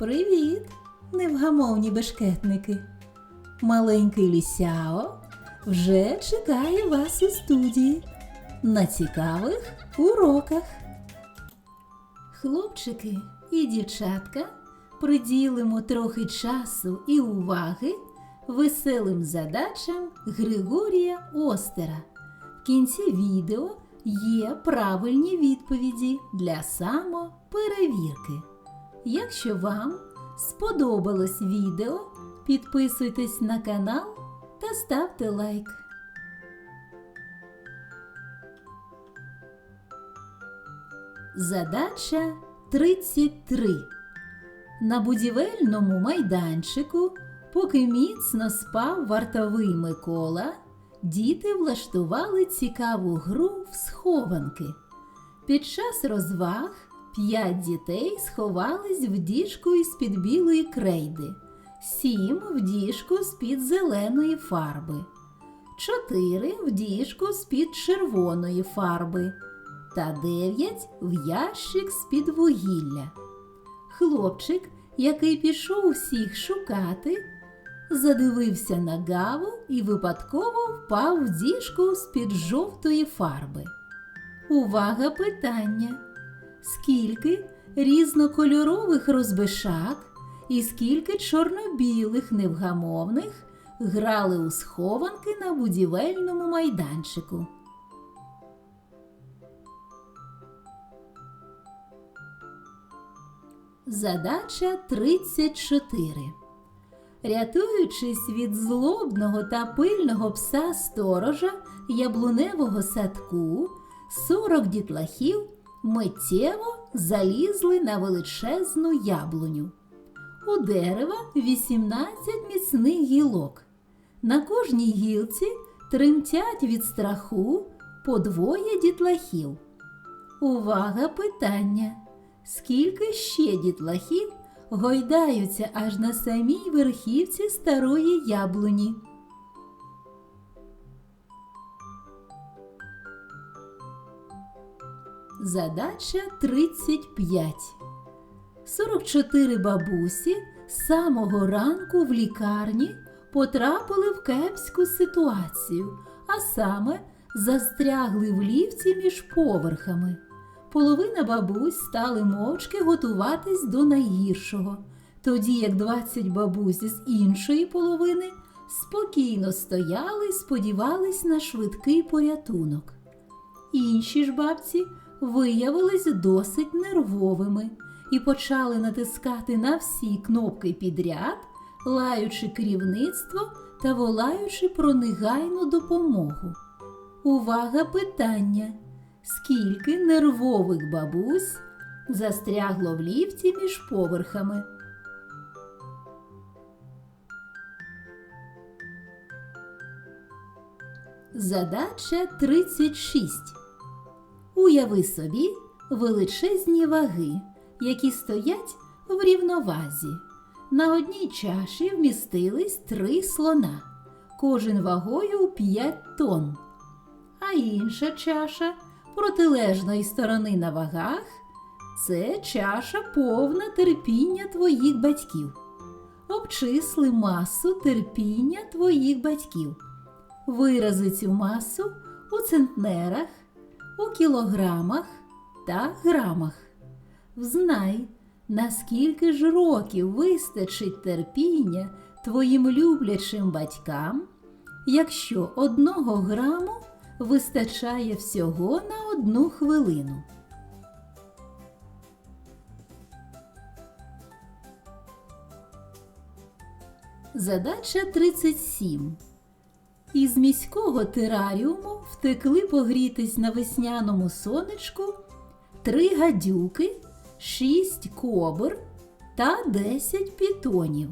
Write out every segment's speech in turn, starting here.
Привіт, невгамовні бешкетники! Маленький лісяо вже чекає вас у студії на цікавих уроках. Хлопчики і дівчатка приділимо трохи часу і уваги веселим задачам Григорія Остера. В кінці відео є правильні відповіді для самоперевірки. Якщо вам сподобалось відео, підписуйтесь на канал та ставте лайк. Задача 33. На будівельному майданчику, поки міцно спав вартовий Микола, діти влаштували цікаву гру в схованки. Під час розваг п'ять дітей сховались в діжку із-під білої крейди, сім в діжку з-під зеленої фарби, чотири в діжку з-під червоної фарби та дев'ять в ящик з-під вугілля. Хлопчик, який пішов всіх шукати, задивився на гаву і випадково впав в діжку з-під жовтої фарби. Увага питання! Скільки різнокольорових розбишак і скільки чорно-білих невгамовних грали у схованки на будівельному майданчику? Задача 34. Рятуючись від злобного та пильного пса сторожа яблуневого садку, 40 дітлахів миттєво залізли на величезну яблуню. У дерева 18 міцних гілок. На кожній гілці тремтять від страху по двоє дітлахів. Увага питання! Скільки ще дітлахів гойдаються аж на самій верхівці старої яблуні? Задача 35. 44 бабусі з самого ранку в лікарні потрапили в кепську ситуацію, а саме застрягли в ліфті між поверхами. Половина бабусь стали мовчки готуватись до найгіршого, тоді як 20 бабусь з іншої половини спокійно стояли і сподівались на швидкий порятунок. Інші ж бабці виявились досить нервовими і почали натискати на всі кнопки підряд, лаючи керівництво та волаючи про негайну допомогу. Увага питання! Скільки нервових бабусь застрягло в ліфті між поверхами? Задача 36. Уяви собі величезні ваги, які стоять в рівновазі. На одній чаші вмістились три слона, кожен вагою 5 тонн. А інша чаша протилежної сторони на вагах це чаша повна терпіння твоїх батьків. Обчисли масу терпіння твоїх батьків. Вирази цю масу у центнерах, у кілограмах та грамах. Взнай, наскільки ж років вистачить терпіння твоїм люблячим батькам, якщо одного граму вистачає всього на одну хвилину. Задача 37. Із міського тераріуму втекли погрітись на весняному сонечку три гадюки, шість кобр та десять пітонів.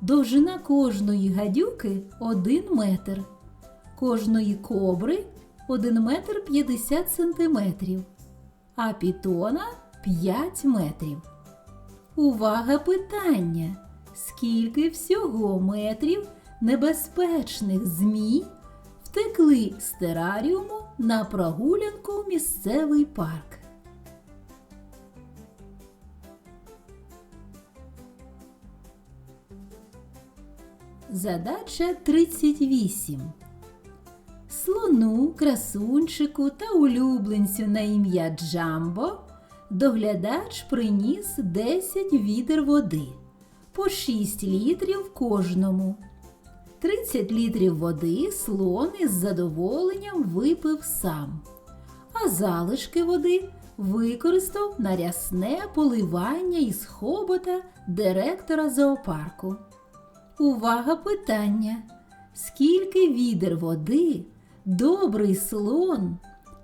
Довжина кожної гадюки один метр, кожної кобри 1 метр 50 сантиметрів, а пітона 5 метрів. Увага питання! Скільки всього метрів небезпечних змій втекли з тераріуму на прогулянку в місцевий парк. Задача 38. Слону, красунчику та улюбленцю на ім'я Джамбо доглядач приніс 10 відер води по 6 літрів кожному. 30 літрів води слон із задоволенням випив сам, а залишки води використав на рясне поливання із хобота директора зоопарку. Увага питання! Скільки відер води добрий слон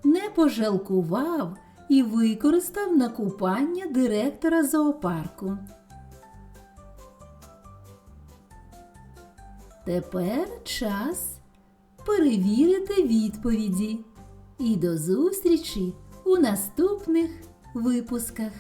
не пожалкував і використав на купання директора зоопарку? Тепер час перевірити відповіді. І до зустрічі у наступних випусках.